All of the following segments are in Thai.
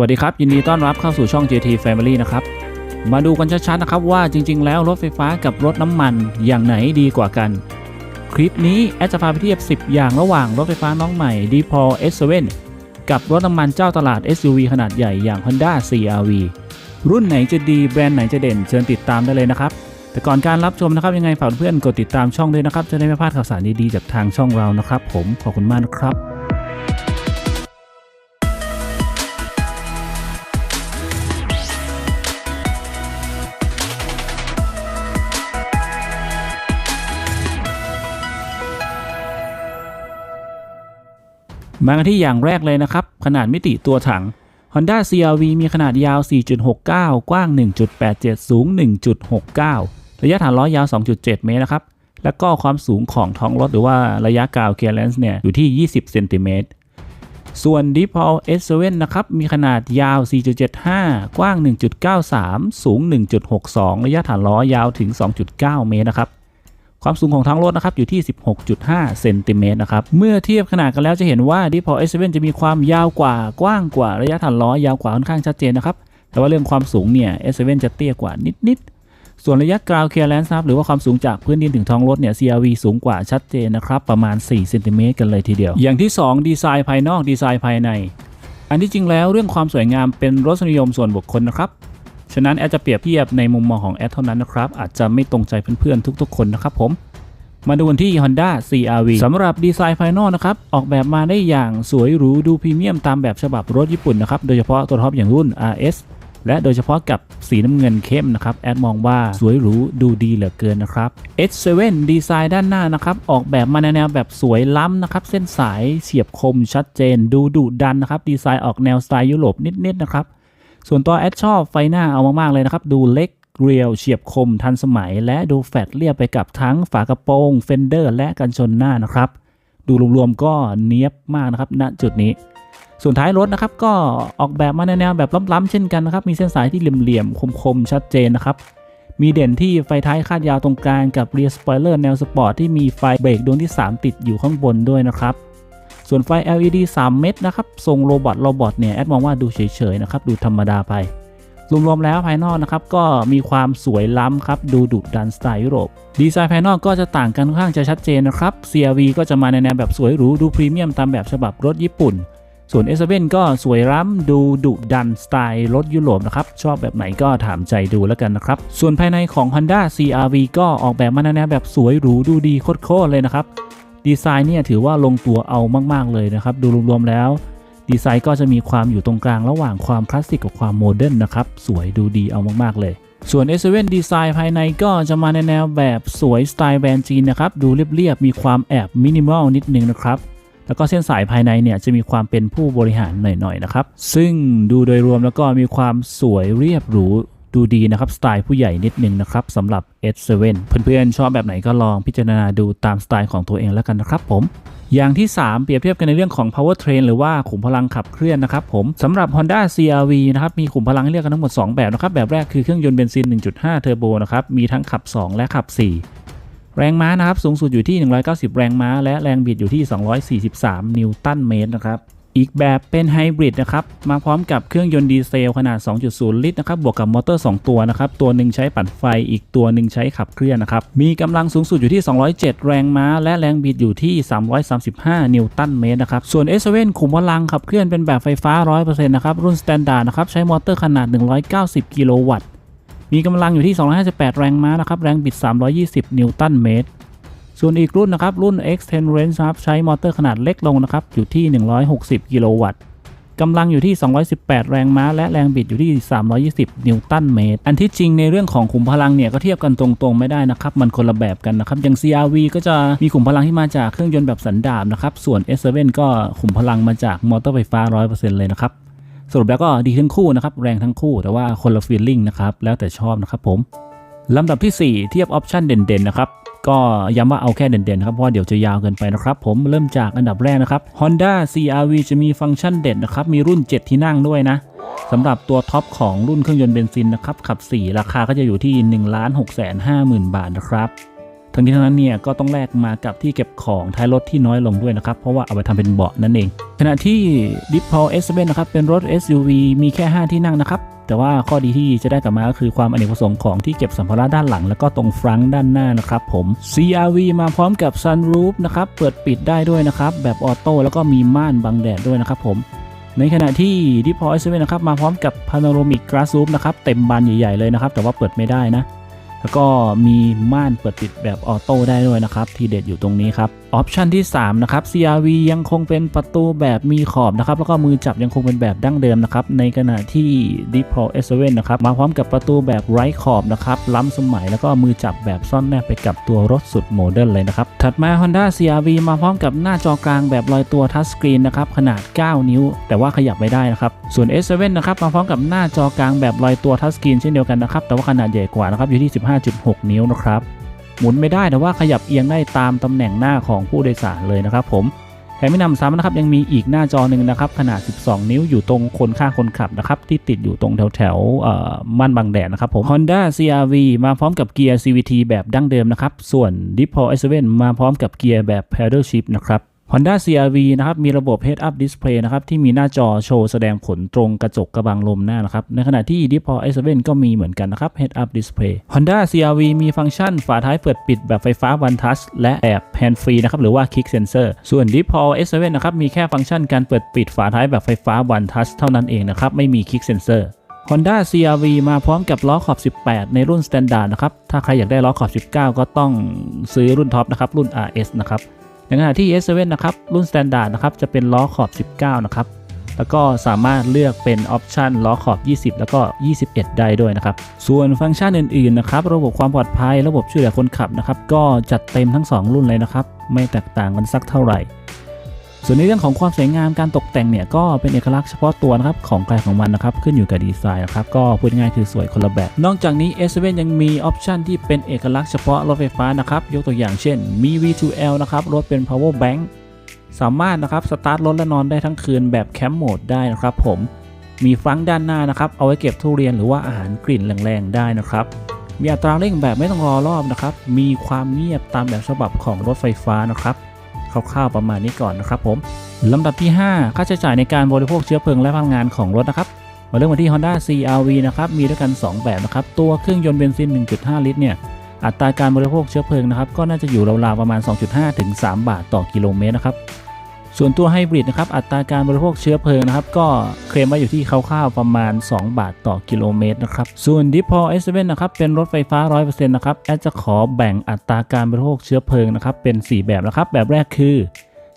วัสดีครับ ยินดีต้อนรับเข้าสู่ช่อง JT Family นะครับ มาดูกันชัดๆนะครับว่าจริง ๆ แล้วรถไฟฟ้ากับรถน้ำมันอย่างไหนดีกว่ากัน คลิปนี้แอดจะพาไปเทียบ 10 อย่างระหว่างรถไฟฟ้าน้องใหม่ d p o l S7 กับรถน้ำมันเจ้าตลาด SUV ขนาดใหญ่อย่าง Honda CRV รุ่นไหนจะดีแบรนด์ไหนจะเด่นเชิญติดตามได้เลยนะครับ แต่ก่อนการรับชมนะครับยังไงฝากเพื่อนกดติดตามช่องด้วยนะครับจะได้ไม่พลาดข่าวสารดีๆจากทางช่องเรานะครับ ผมขอบคุณมากนะครับ มากันที่อย่างแรกเลยนะครับ ขนาดมิติตัวถัง Honda CRV มีขนาดยาว 4.69 กว้าง 1.87 สูง 1.69 ระยะฐานล้อยาว 2.7 เมตรนะครับ แล้วก็ความสูงของท้องรถหรือว่าระยะกาวเคลียร์เลนส์เนี่ยอยู่ที่ 20 เซนติเมตร ส่วน d e p a l S7 นะครับ มีขนาดยาว 4.75 กว้าง 1.93 สูง 1.62 ระยะฐานล้อยาวถึง 2.9 เมตรนะครับ ความสูงของทั้งรถนะครับอยู่ที่ 16.5 เซนติเมตรนะครับ เมื่อเทียบขนาดกันแล้วจะเห็นว่า d e p o l S7 จะมีความยาวกว่ากว้างกว่าระยะฐานล้อยาวกว่าค่อนข้างชัดเจนนะครับ แต่ว่าเรื่องความสูงเนี่ย S7 จะเตี้ยกว่านิดๆ ส่วนระยะกราวเคลียร์แลนส์ครับหรือว่าความสูงจากพื้นดินถึงท้องรถเนี่ย CRV สูงกว่าชัดเจนนะครับประมาณ4เซนติเมตรกันเลยทีเดียว อย่างที่ 2 ดีไซน์ภายนอกดีไซน์ภายใน อันที่จริงแล้วเรื่องความสวยงามเป็นรสนิยมส่วนบุคคลนะครับ ฉะนั้นแอดจะเปรียบเทียบในมุมมองของแอดเท่านั้นนะครับ อาจจะไม่ตรงใจเพื่อนๆทุกๆ คนนะครับผม มาดูกันที่ Honda CRV สำหรับดีไซน์ภายนอกนะครับ ออกแบบมาได้อย่างสวยหรูดูพรีเมียมตามแบบฉบับรถญี่ปุ่นนะครับ โดยเฉพาะตัวท็อปอย่างรุ่น RS และโดยเฉพาะกับสีน้ำเงินเข้มนะครับ แอดมองว่าสวยหรูดูดีเหลือเกินนะครับ H7 ดีไซน์ด้านหน้านะครับ ออกแบบมาในแนวแบบสวยล้ำนะครับ เส้นสายเฉียบคมชัดเจน ดูดุดันนะครับ ดีไซน์ออกแนวสไตล์ยุโรปนิดๆนะครับ ส่วนตัวแอดชอบไฟหน้าเอามาก ๆ เลยนะครับ ดูเล็กเรียวเฉียบคมทันสมัย และดูแฟตเรียบไปกับทั้งฝากระโปรงเฟนเดอร์ และกันชนหน้านะครับ ดูรวมๆก็เนี้ยบมากนะครับณจุดนี้ ส่วนท้ายรถนะครับก็ออกแบบมาในแนวแบบล้ำๆเช่นกันนะครับ มีเส้นสายที่เหลี่ยมๆคมๆชัดเจนนะครับมีเด่นที่ไฟท้ายคาดยาวตรงกลางกับเรียสปอยเลอร์แนวสปอร์ตที่มีไฟเบรกดวงที่ 3 ติดอยู่ข้างบนด้วยนะครับ ส่วนไฟ LED 3 เม็ดนะครับทรงโรบอทโรบอทเนี่ยแอดมองว่าดูเฉยๆนะครับดูธรรมดาไปรวมๆแล้วภายนอกนะครับก็มีความสวยล้ำครับดูดุดันสไตล์ยุโรป ดีไซน์ภายนอกก็จะต่างกันค่อนข้างจะชัดเจนนะครับ CRV ก็จะมาในแนวแบบสวยหรูดูพรีเมียมตามแบบฉบับรถญี่ปุ่น ส่วน S7 ก็สวยล้ำดูดุดันสไตล์รถยุโรปนะครับชอบแบบไหนก็ถามใจดูแล้วกันนะครับ ส่วนภายในของ Honda CRV ก็ออกแบบมาในแนวแบบสวยหรูดูดีโคตรๆเลยนะครับ ดีไซน์เนี่ยถือว่าลงตัวเอามาก ๆ เลยนะครับ ดูรวมๆแล้ว ดีไซน์ก็จะมีความอยู่ตรงกลางระหว่างความคลาสสิกกับความโมเดิร์นนะครับ สวยดูดีเอามาก ๆ เลย ส่วน S7 ดีไซน์ภายในก็จะมาในแนวแบบสวยสไตล์แบรนด์จีนนะครับ ดูเรียบ ๆ มีความแอบมินิมอลนิดนึงนะครับแล้วก็เส้นสายภายในเนี่ยจะมีความเป็นผู้บริหารหน่อยๆนะครับ ซึ่งดูโดยรวมแล้วก็มีความสวยเรียบหรู ดูดีนะครับสไตล์ผู้ใหญ่นิดนึงนะครับสำหรับ S7 เพื่อนๆชอบแบบไหนก็ลองพิจารณาดูตามสไตล์ของตัวเองแล้วกันนะครับผมอย่างที่ 3 เปรียบเทียบกันในเรื่องของ power train หรือว่าขุมพลังขับเคลื่อนนะครับผมสำหรับ Honda CRV นะครับมีขุมพลังให้เลือกกันทั้งหมด 2 แบบนะครับ แบบแรกคือเครื่องยนต์เบนซิน 1.5 เทอร์โบนะครับมีทั้งขับ 2 และขับ 4 แรงม้านะครับสูงสุดอยู่ที่ 190 แรงม้า และแรงบิดอยู่ที่ 243 นิวตันเมตรนะครับ อีกแบบเป็นไฮบริดนะครับ มาพร้อมกับเครื่องยนต์ดีเซลขนาด 2.0 ลิตรนะครับ บวกกับมอเตอร์ 2 ตัวนะครับ ตัวหนึ่งใช้ปั่นไฟ อีกตัวหนึ่งใช้ขับเคลื่อนนะครับ มีกำลังสูงสุดอยู่ที่ 207 แรงม้า และแรงบิดอยู่ที่ 335 นิวตันเมตรนะครับ ส่วน S7 ขุมพลังขับเคลื่อนเป็นแบบไฟฟ้า 100%นะครับ รุ่นสแตนดาร์ดนะครับ ใช้มอเตอร์ขนาด 190 กิโลวัตต์ มีกำลังอยู่ที่ 258 แรงม้านะครับ แรงบิด 320 นิวตันเมตร ส่วนอีกรุ่นนะครับ รุ่น X10 Range ครับใช้มอเตอร์ขนาดเล็กลงนะครับ อยู่ที่ 160 กิโลวัตต์กำลังอยู่ที่ 218 แรงม้า และแรงบิดอยู่ที่ 320 นิวตันเมตร อันที่จริงในเรื่องของขุมพลังเนี่ยก็เทียบกันตรงๆไม่ได้นะครับ มันคนละแบบกันนะครับ อย่าง CRV ก็จะมีขุมพลังที่มาจากเครื่องยนต์แบบสันดาปนะครับ ส่วน S7 ก็ขุมพลังมาจากมอเตอร์ไฟฟ้า 100%เลยนะครับ สรุปแล้วก็ดีทั้งคู่นะครับ แรงทั้งคู่ แต่ว่าคนละฟีลลิ่งนะครับ แล้วแต่ชอบนะครับผม ลำดับที่ 4 เทียบออปชันเด่นๆนะครับ ก็ย้ำว่าเอาแค่เด่นๆนะครับเพราะว่าเดี๋ยวจะยาวเกินไปนะครับ ผมเริ่มจากอันดับแรกนะครับ Honda CRV จะมีฟังก์ชันเด่นนะครับ มีรุ่น 7 ที่นั่งด้วยนะสำหรับตัวท็อปของรุ่นเครื่องยนต์เบนซินนะครับขับ 4 ราคาก็จะอยู่ที่1 6 5 0 0 0 0 บาทนะครับทั้งนี้ทั้งนั้นเนี่ยก็ต้องแลกมากับที่เก็บของท้ายรถที่น้อยลงด้วยนะครับ เพราะว่าเอาไปทำเป็นเบาะนั่นเอง ขณะที่ d i p o S7 นะครับเป็นรถ SUV มีแค่ 5 ที่นั่งนะครับ แต่ว่าข้อดีที่จะได้กลับมาก็คือความอเนกประสงค์ของที่เก็บสัมภาระด้านหลัง แล้วก็ตรงฟรังด้านหน้านะครับผม CRV มาพร้อมกับ Sunroof นะครับเปิดปิดได้ด้วยนะครับแบบออโต้แล้วก็มีม่านบังแดดด้วยนะครับผมในขณะที่ d i p o S7 นะครับมาพร้อมกับ Panoramic Glass Roof นะครับเต็มบานใหญ่ๆเลยนะครับ แต่ว่าเปิดไม่ได้นะ แล้วก็มีม่านเปิดปิดแบบออโต้ได้ด้วยนะครับ ที่เด็ดอยู่ตรงนี้ครับออปชันที่3นะครับ CRV ยังคงเป็นประตูแบบมีขอบนะครับ แล้วก็มือจับยังคงเป็นแบบดั้งเดิมนะครับ ในขณะที่ d e p o S7 นะครับ มาพร้อมกับประตูแบบไร้ขอบนะครับ ล้ำสมัยแล้วก็มือจับแบบซ่อนแนบไปกับตัวรถสุดโมเดิร์นเลยนะครับ ถัดมา Honda CRV มาพร้อมกับหน้าจอกลางแบบลอยตัวทัชสกรีนนะครับ ขนาด 9 นิ้ว แต่ว่าขยับไม่ได้นะครับ ส่วน S7 นะครับ มาพร้อมกับหน้าจอกลางแบบลอยตัวทัชสกรีนเช่นเดียวกันนะครับ แต่ว่าขนาดใหญ่กว่านะครับ อยู่ที่ 15.6 นิ้วนะครับ หมุนไม่ได้แต่ว่าขยับเอียงได้ตามตำแหน่งหน้าของผู้โดยสารเลยนะครับผมแถมไม่นำซ้ำนะครับยังมีอีกหน้าจอหนึ่งนะครับขนาด 12 นิ้วอยู่ตรงคนข้างคนขับนะครับที่ติดอยู่ตรงแถวแถวม่านบังแดดนะครับผม Honda CRV มาพร้อมกับเกียร์ CVT แบบดั้งเดิมนะครับ ส่วน d i p o S7 มาพร้อมกับเกียร์แบบ Paddle Shift นะครับ Honda CRV นะครับมีระบบ Head Up Display นะครับที่มีหน้าจอโชว์แสดงผลตรงกระจกกระบังลมหน้านะครับในขณะที่ d i p o S7 ก็มีเหมือนกันนะครับ Head Up Display Honda CRV มีฟังก์ชันฝาท้ายเปิดปิดแบบไฟฟ้า One Touch และแอบ Hand Free นะครับหรือว่า Kick Sensor ส่วน d i p o S7 นะครับมีแค่ฟังก์ชันการเปิดปิดฝาท้ายแบบไฟฟ้า One Touch เท่านั้นเองนะครับไม่มี Kick Sensor Honda CRV มาพร้อมกับล้อขอบ 18 ในรุ่น Standard นะครับ ถ้าใครอยากได้ล้อขอบ 19 ก็ต้องซื้อรุ่นท็อปนะครับ รุ่น RS นะครับ ในขณะที่ S7 นะครับ รุ่น Standard นะครับ จะเป็นล้อขอบ 19 นะครับ แล้วก็สามารถเลือกเป็นออปชันล้อขอบ 20 แล้วก็ 21 ได้ด้วยนะครับ ส่วนฟังก์ชันอื่นๆนะครับ ระบบความปลอดภัย ระบบช่วยเหลือคนขับนะครับ ก็จัดเต็มทั้ง 2 รุ่นเลยนะครับ ไม่แตกต่างกันสักเท่าไหร่ ส่วนในเรื่องของความสวยงามการตกแต่งเนี่ยก็เป็นเอกลักษณ์เฉพาะตัวนะครับของใครของมันนะครับขึ้นอยู่กับดีไซน์นะครับก็พูดง่ายคือสวยคนละแบบ นอกจากนี้ S7 ยังมีออปชันที่เป็นเอกลักษณ์เฉพาะรถไฟฟ้านะครับยกตัวอย่างเช่นมี V2L นะครับรถเป็น power bank สามารถนะครับสตาร์ทรถและนอนได้ทั้งคืนแบบแคมป์โหมดได้นะครับผมมีฟังด้านหน้านะครับเอาไว้เก็บทุเรียนหรือว่าอาหารกลิ่นแรงๆได้นะครับมีอัตราเร่งแบบไม่ต้องรอรอบนะครับมีความเงียบตามแบบฉบับของรถไฟฟ้านะครับ คร่าวๆประมาณนี้ก่อนนะครับผมลำดับที่ 5 ค่าใช้จ่ายในการบริโภคเชื้อเพลิงและพลังงานของรถนะครับมาเริ่มกันที่ Honda CRV นะครับมีด้วยกัน 2 แบบนะครับตัวเครื่องยนต์เบนซิน 1.5 ลิตรเนี่ยอัตราการบริโภคเชื้อเพลิงนะครับก็น่าจะอยู่ราวๆประมาณ 2.5 ถึง 3 บาทต่อกิโลเมตรนะครับ ส่วนตัวไฮบริดนะครับอัตราการบริโภคเชื้อเพลิงนะครับก็เคลมไว้อยู่ที่คร่าวๆประมาณ 2 บาทต่อกิโลเมตรนะครับส่วน d i p o S7 นะครับเป็นรถไฟฟ้า 100%นะครับแอดจะขอแบ่งอัตราการบริโภคเชื้อเพลิงนะครับเป็น 4 แบบนะครับแบบแรกคือ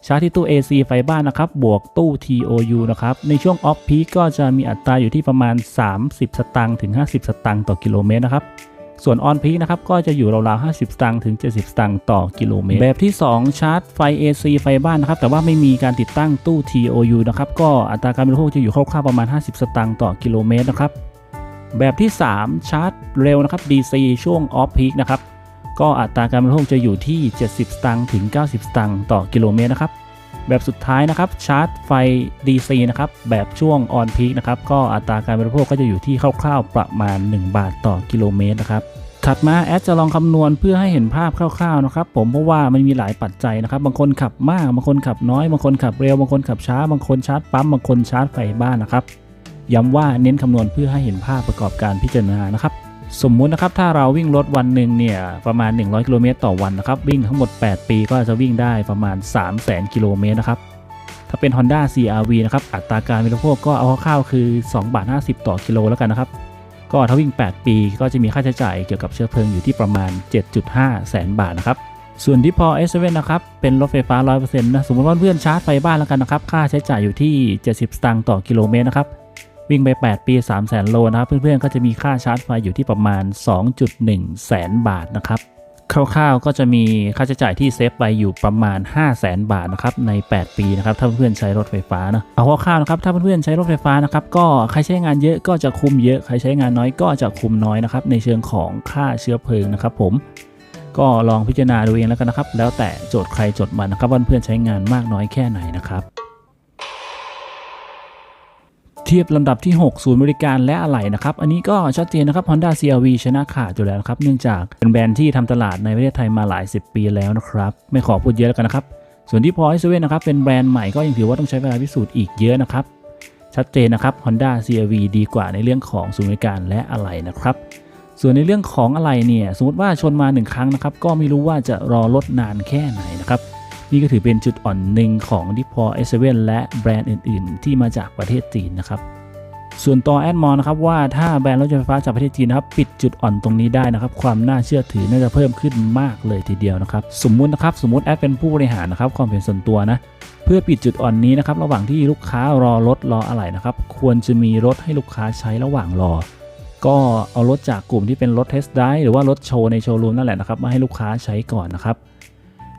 ชาร์จที่ตู้ AC ไฟบ้านนะครับ บวกตู้ TOU นะครับ ในช่วงออฟพีก็จะมีอัตราอยู่ที่ประมาณ 30 สตางค์ถึง 50 สตางค์ต่อกิโลเมตรนะครับ ส่วนออนพีนะครับก็จะอยู่ราวๆ50 สตางค์ถึง 70 สตางค์ต่อกิโลเมตร แบบที่ 2 ชาร์จไฟ AC ไฟบ้านนะครับ แต่ว่าไม่มีการติดตั้งตู้ TOU นะครับ ก็อัตราการบริโภคจะอยู่คร่าวๆประมาณ 50 สตางค์ต่อกิโลเมตรนะครับ แบบที่ 3 ชาร์จเร็วนะครับ DC ช่วงออฟพีนะครับ ก็อัตราการบริโภคจะอยู่ที่ 70 สตางค์ถึง 90 สตางค์ต่อกิโลเมตรนะครับ แบบสุดท้ายนะครับชาร์จไฟ DC นะครับแบบช่วงออนพีคนะครับก็อัตราการบริโภคก็จะอยู่ที่คร่าวๆประมาณ 1 บาทต่อกิโลเมตรนะครับถัดมาแอดจะลองคำนวณเพื่อให้เห็นภาพคร่าวๆนะครับผมเพราะว่ามันมีหลายปัจจัยนะครับ บางคนขับมาก บางคนขับน้อย บางคนขับเร็ว บางคนขับช้า บางคนชาร์จปั๊ม บางคนชาร์จไฟบ้านนะครับ ย้ำว่าเน้นคำนวณเพื่อให้เห็นภาพประกอบการพิจารณานะครับ สมมุตินะครับถ้าเราวิ่งรถวันหนึ่งเนี่ยประมาณ 100 กิโลเมตรต่อวันนะครับวิ่งทั้งหมด 8 ปีก็จะวิ่งได้ประมาณ 3 0 0 0 0 0 กิโลเมตรนะครับถ้าเป็น Honda CRV นะครับอัตราการบริโภคก็เอาคร่าวๆคือ2บาท50 ต่อกิโลแล้วกันนะครับก็ถ้าวิ่ง 8 ปีก็จะมีค่าใช้จ่ายเกี่ยวกับเชื้อเพลิงอยู่ที่ประมาณ 7.5 แสนบาทนะครับส่วนที่พอ S7 นะครับเป็นรถไฟฟ้า 100%นะสมมติว่าเพื่อนชาร์จไฟบ้านแล้วกันนะครับค่าใช้จ่ายอยู่ที่ 70 สตางค์ต่อกิโลเมตรนะครับ วิ่งไป 8 ปี 3 0 0แสนโลนะครับ เพื่อนๆ ก็จะมีค่าชาร์จไฟอยู่ที่ประมาณ 2.1 แสนบาทนะครับคร่าวๆ ก็จะมีค่าใช้จ่ายที่เซฟไปอยู่ประมาณ 5 0 0แสนบาทนะครับใน 8 ปีนะครับถ้าเพื่อนๆใช้รถไฟฟ้านะเอาคร่าวๆนะครับถ้าเพื่อนๆใช้รถไฟฟ้านะครับก็ใครใช้งานเยอะก็จะคุมเยอะใครใช้งานน้อยก็จะคุมน้อยนะครับในเชิงของค่าเชื้อเพลิงนะครับผมก็ลองพิจารณาดูเองแล้วกันนะครับ แล้วแต่โจทย์ใครโจทย์มันนะครับว่าเพื่อนใช้งานมากน้อยแค่ไหนนะครับ ททียบลำดับที่ 6 ศูนย์บริการและอะไหล่นะครับ อันนี้ก็ชัดเจนนะครับ Honda CRV ชนะขาดอยู่แล้วครับ เนื่องจากเป็นแบรนด์ที่ทำตลาดในประเทศไทยมาหลาย 10 ปีแล้วนะครับ ไม่ขอพูดเยอะแล้วกันนะครับ ส่วนที่พอยเซเว่นนะครับเป็นแบรนด์ใหม่ก็ยังถือว่าต้องใช้เวลาพิสูจน์อีกเยอะนะครับ ชัดเจนนะครับ Honda CRV ดีกว่าในเรื่องของศูนย์บริการและอะไหล่นะครับ ส่วนในเรื่องของอะไหล่เนี่ย สมมติว่าชนมาหนึ่งครั้งนะครับ ก็ไม่รู้ว่าจะรอรถนานแค่ไหนนะครับ นี่ก็ถือเป็นจุดอ่อนหนึ่งของดิพอ S7 และแบรนด์อื่น ๆ ที่มาจากประเทศจีนนะครับ ส่วนต่อแอดมองนะครับว่าถ้าแบรนด์รถยนต์ไฟฟ้าจากประเทศจีนนะครับปิดจุดอ่อนตรงนี้ได้นะครับ ความน่าเชื่อถือน่าจะเพิ่มขึ้นมากเลยทีเดียวนะครับ สมมุตินะครับสมมุติแอดเป็นผู้บริหารนะครับความเป็นส่วนตัวนะเพื่อปิดจุดอ่อนนี้นะครับระหว่างที่ลูกค้ารอรถรออะไรนะครับ ควรจะมีรถให้ลูกค้าใช้ระหว่างรอ ก็เอารถจากกลุ่มที่เป็นรถเทสต์ได้หรือว่ารถโชว์ในโชว์รูมนั่นแหละนะครับมาให้ลูกค้าใช้ก่อนนะครับ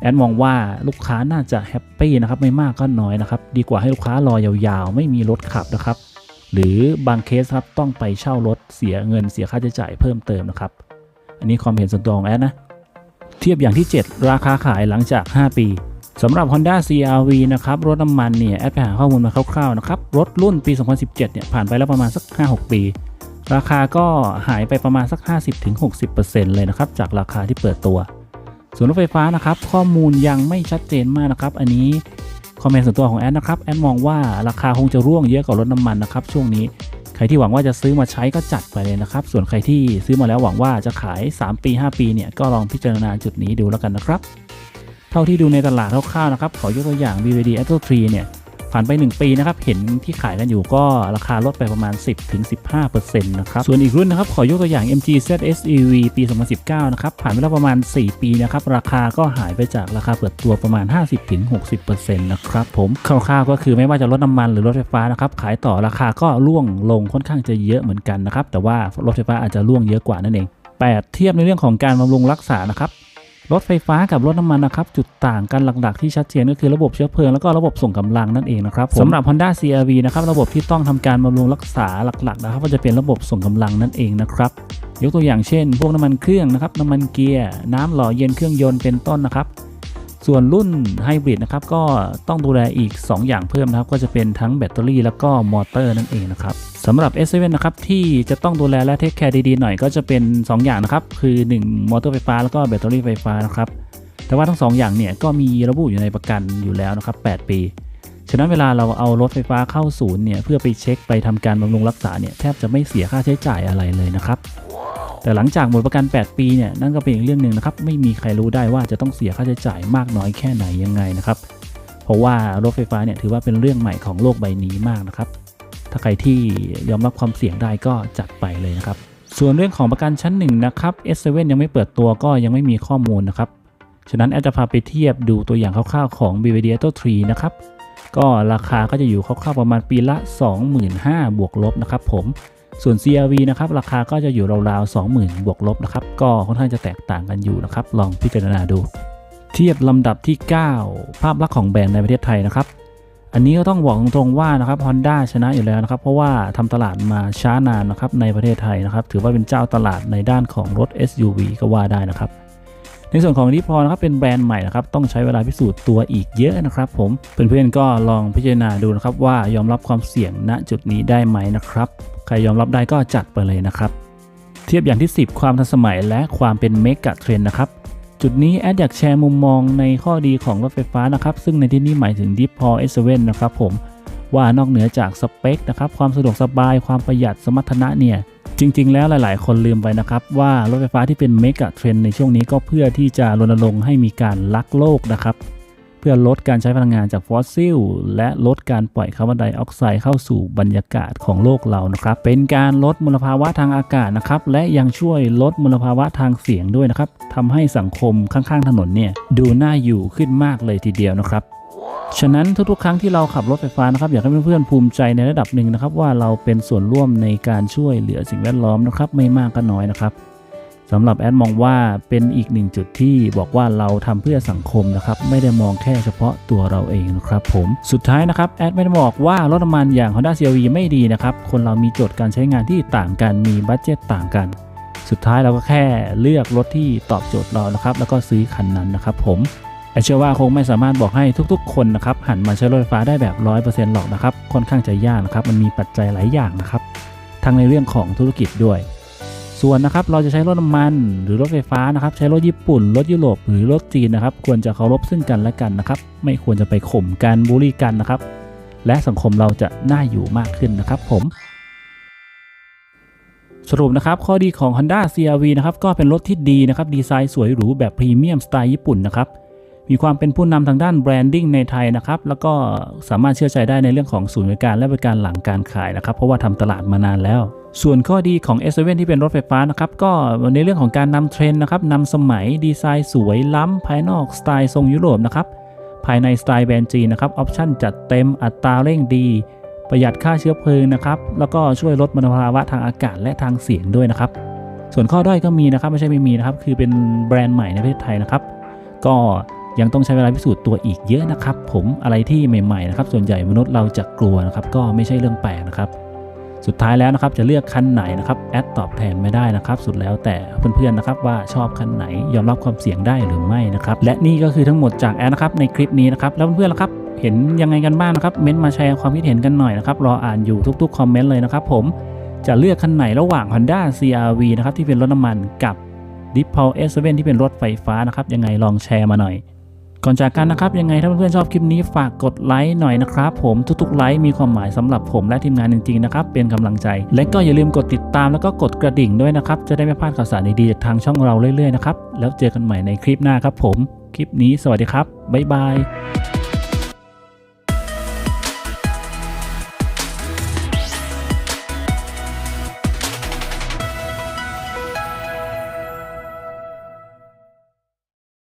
แอดมองว่าลูกค้าน่าจะแฮปปี้นะครับไม่มากก็น้อยนะครับ ดีกว่าให้ลูกค้ารอยาวๆ ไม่มีรถขับนะครับ หรือบางเคสครับต้องไปเช่ารถเสียเงินเสียค่าใช้จ่ายเพิ่มเติมนะครับ อันนี้ความเห็นส่วนตัวของแอดนะ เทียบอย่างที่ 7 ราคาขายหลังจาก 5 ปีสำหรับ Honda CRV นะครับ รถน้ำมันเนี่ย แอดไปหาข้อมูลมาคร่าวๆนะครับ รถรุ่นปี 2017 เนี่ย ผ่านไปแล้วประมาณสัก 5-6 ปี ราคาก็หายไปประมาณสัก 50-60%เลยนะครับ จากราคาที่เปิดตัว ส่วนรถไฟฟ้านะครับ ข้อมูลยังไม่ชัดเจนมากนะครับ อันนี้คอมเมนต์ส่วนตัวของแอดนะครับ แอดมองว่าราคาคงจะร่วงเยอะกว่ารถน้ำมันนะครับช่วงนี้ ใครที่หวังว่าจะซื้อมาใช้ก็จัดไปเลยนะครับ ส่วนใครที่ซื้อมาแล้วหวังว่าจะขาย 3 ปี 5 ปีเนี่ยก็ลองพิจารณาจุดนี้ดูแล้วกันนะครับ เท่าที่ดูในตลาดคร่าวๆนะครับขอยกตัวอย่าง BVD Atto 3เนี่ย ผ่านไป 1 ปีนะครับ เห็นที่ขายกันอยู่ก็ราคาลดไปประมาณ 10-15%นะครับ ส่วนอีกรุ่นนะครับ ขอยกตัวอย่าง MG ZS EV ปี 2019 นะครับ ผ่านไปแล้วประมาณ 4 ปีนะครับ ราคาก็หายไปจากราคาเปิดตัวประมาณ 50-60%นะครับผมคร่าวๆก็คือไม่ว่าจะรถน้ำมันหรือรถไฟฟ้านะครับ ขายต่อราคาก็ร่วงลงค่อนข้างจะเยอะเหมือนกันนะครับ แต่ว่ารถไฟฟ้าอาจจะร่วงเยอะกว่านั่นเอง 8 เทียบในเรื่องของการบำรุงรักษานะครับ รถไฟฟ้ากับรถน้ำมันนะครับจุดต่างกันหลักๆที่ชัดเจนก็คือระบบเชื้อเพลิงแล้วก็ระบบส่งกำลังนั่นเองนะครับสำหรับ Honda CRV นะครับระบบที่ต้องทำการบำรุงรักษาหลักๆนะครับก็จะเป็นระบบส่งกำลังนั่นเองนะครับยกตัวอย่างเช่น พวกน้ำมันเครื่องนะครับน้ำมันเกียร์น้ำหล่อเย็นเครื่องยนต์เป็นต้นนะครับ ส่วนรุ่นไฮบริดนะครับก็ต้องดูแลอีก 2 อย่างเพิ่มนะครับ ก็จะเป็นทั้งแบตเตอรี่แล้วก็มอเตอร์นั่นเองนะครับสำหรับ S7 นะครับที่จะต้องดูแลและเทคแคร์ดีๆหน่อยก็จะเป็น 2 อย่างนะครับ คือ 1 มอเตอร์ไฟฟ้าแล้วก็แบตเตอรี่ไฟฟ้านะครับแต่ว่าทั้ง 2 อย่างเนี่ยก็มีระบุอยู่ในประกันอยู่แล้วนะครับ 8 ปี ฉะนั้นเวลาเราเอารถไฟฟ้าเข้าศูนย์เนี่ยเพื่อไปเช็คไปทำการบำรุงรักษาเนี่ยแทบจะไม่เสียค่าใช้จ่ายอะไรเลยนะครับ แต่หลังจากหมดประกัน 8 ปีเนี่ยนั่นก็เป็นอีกเรื่องหนึ่งนะครับไม่มีใครรู้ได้ว่าจะต้องเสียค่าใช้จ่ายมากน้อยแค่ไหนยังไงนะครับ เพราะว่ารถไฟฟ้าเนี่ยถือว่าเป็นเรื่องใหม่ของโลกใบนี้มากนะครับ ถ้าใครที่ยอมรับความเสี่ยงได้ก็จัดไปเลยนะครับ ส่วนเรื่องของประกันชั้นหนึ่งนะครับ S7 ยังไม่เปิดตัวก็ยังไม่มีข้อมูลนะครับฉะนั้นแอดจะพาไปเทียบดูตัวอย่างคร่าวๆของ BVD Auto 3นะครับก็ราคาก็จะอยู่คร่าวๆประมาณปีละ 25,000บวกลบนะครับผม ส่วน CRV นะครับราคาก็จะอยู่ราวๆ20,000 บวกลบนะครับก็ค่อนข้างจะแตกต่างกันอยู่นะครับ ลองพิจารณาดู เทียบลำดับที่ 9 ภาพลักษณ์ของแบรนด์ในประเทศไทยนะครับ อันนี้ก็ต้องบอกตรงๆว่านะครับ Honda ชนะอยู่แล้วนะครับ เพราะว่าทำตลาดมาช้านานนะครับในประเทศไทยนะครับ ถือว่าเป็นเจ้าตลาดในด้านของรถ SUV ก็ว่าได้นะครับ ในส่วนของดิพอนะครับเป็นแบรนด์ใหม่นะครับต้องใช้เวลาพิสูจน์ตัวอีกเยอะนะครับผมเพื่อนๆก็ลองพิจารณาดูนะครับว่ายอมรับความเสี่ยงณจุดนี้ได้ไหมนะครับใครยอมรับได้ก็จัดไปเลยนะครับ เทียบอย่างที่ 10 ความทันสมัยและความเป็นเมกะเทรนด์นะครับจุดนี้แอดอยากแชร์มุมมองในข้อดีของรถไฟฟ้านะครับ ซึ่งในที่นี้หมายถึง d e e p o S7 นะครับผมว่านอกเหนือจากสเปคนะครับความสะดวกสบายความประหยัดสมรรถนะเนี่ย จริง ๆ แล้วหลาย ๆ คนลืมไปนะครับว่ารถไฟฟ้าที่เป็นเมกะเทรนในช่วงนี้ก็เพื่อที่จะรณรงค์ให้มีการลักโลกนะครับ เพื่อลดการใช้พลังงานจากฟอสซิล และลดการปล่อยคาร์บอนไดออกไซด์เข้าสู่บรรยากาศของโลกเรานะครับ เป็นการลดมลภาวะทางอากาศนะครับ และยังช่วยลดมลภาวะทางเสียงด้วยนะครับทำให้สังคมข้างๆ ถนนเนี่ยดูน่าอยู่ขึ้นมากเลยทีเดียวนะครับ ฉะนั้นทุกๆ ครั้งที่เราขับรถไฟฟ้านะครับอยากให้เพื่อนๆภูมิใจในระดับหนึ่งนะครับ ว่าเราเป็นส่วนร่วมในการช่วยเหลือสิ่งแวดล้อมนะครับ ไม่มากก็น้อยนะครับสำหรับแอดมองว่าเป็นอีกหนึ่งจุดที่บอกว่าเราทำเพื่อสังคมนะครับ ไม่ได้มองแค่เฉพาะตัวเราเองนะครับผมสุดท้ายนะครับแอดไม่ได้บอกว่ารถน้ำมันอย่าง Honda CRV ไม่ดีนะครับคนเรามีโจทย์การใช้งานที่ต่างกันมีบัตเจตต่างกัน สุดท้ายเราก็แค่เลือกรถที่ตอบโจทย์เรานะครับ แล้วก็ซื้อคันนั้นนะครับผม แอดเชื่อว่าคงไม่สามารถบอกให้ทุกๆ คนนะครับหันมาใช้รถไฟฟ้าได้แบบ 100%หรอกนะครับค่อนข้างจะยากนะครับมันมีปัจจัยหลายอย่างนะครับทั้งในเรื่องของธุรกิจด้วย ส่วนนะครับเราจะใช้รถน้ำมันหรือรถไฟฟ้านะครับใช้รถญี่ปุ่น รถยุโรปหรือรถจีนนะครับควรจะเคารพซึ่งกันและกันนะครับไม่ควรจะไปข่มกันบูลลี่กันนะครับและสังคมเราจะน่าอยู่มากขึ้นนะครับผมสรุปนะครับข้อดีของ Honda CRV นะครับก็เป็นรถที่ดีนะครับดีไซน์สวยหรูแบบพรีเมียมสไตล์ญี่ปุ่นนะครับ มีความเป็นผู้นำทางด้านแบรนดิ้งในไทยนะครับ แล้วก็สามารถเชื่อใจได้ในเรื่องของศูนย์บริการและบริการหลังการขายนะครับ เพราะว่าทำตลาดมานานแล้ว ส่วนข้อดีของ S7 ที่เป็นรถไฟฟ้านะครับ ก็ในเรื่องของการนำเทรนด์นะครับนำสมัยดีไซน์สวยล้ำภายนอกสไตล์ทรงยุโรปนะครับ ภายในสไตล์แบรนด์จีนนะครับ ออปชั่นจัดเต็มอัตราเร่งดี ประหยัดค่าเชื้อเพลิงนะครับ แล้วก็ช่วยลดมลภาวะทางอากาศและทางเสียงด้วยนะครับ ส่วนข้อด้อยก็มีนะครับไม่ใช่ไม่มีนะครับ คือเป็นแบรนด์ใหม่ในประเทศไทยนะครับ ก็ ยังต้องใช้เวลาพิสูจน์ตัวอีกเยอะนะครับ ผมอะไรที่ใหม่ๆนะครับส่วนใหญ่มนุษย์เราจะกลัวนะครับก็ไม่ใช่เรื่องแปลกนะครับ สุดท้ายแล้วนะครับจะเลือกคันไหนนะครับแอดตอบแทนไม่ได้นะครับ สุดแล้วแต่เพื่อนๆนะครับว่าชอบคันไหนยอมรับความเสี่ยงได้หรือไม่นะครับและนี่ก็คือทั้งหมดจากแอดนะครับในคลิปนี้นะครับแล้วเพื่อนๆล่ะครับเห็นยังไงกันบ้างนะครับเม้นมาแชร์ความคิดเห็นกันหน่อยนะครับรออ่านอยู่ทุกๆคอมเมนต์เลยนะครับผมจะเลือกคันไหนระหว่าง Honda CRV นะครับที่เป็นรถน้ำมันกับ d e e p o w S7 ที่เป็นรถไฟฟ้านะครับยังไงลองแชร์มาหน่อย ก่อนจากกันนะครับ ยังไงถ้าเพื่อนๆชอบคลิปนี้ฝากกดไลค์หน่อยนะครับ ผมทุกๆไลค์มีความหมายสำหรับผมและทีมงานจริงๆนะครับ เป็นกำลังใจ และก็อย่าลืมกดติดตามแล้วก็กดกระดิ่งด้วยนะครับ จะได้ไม่พลาดข่าวสารดีๆจากทางช่องเราเรื่อยๆนะครับแล้วเจอกันใหม่ในคลิปหน้าครับผมคลิปนี้สวัสดีครับบ๊ายบาย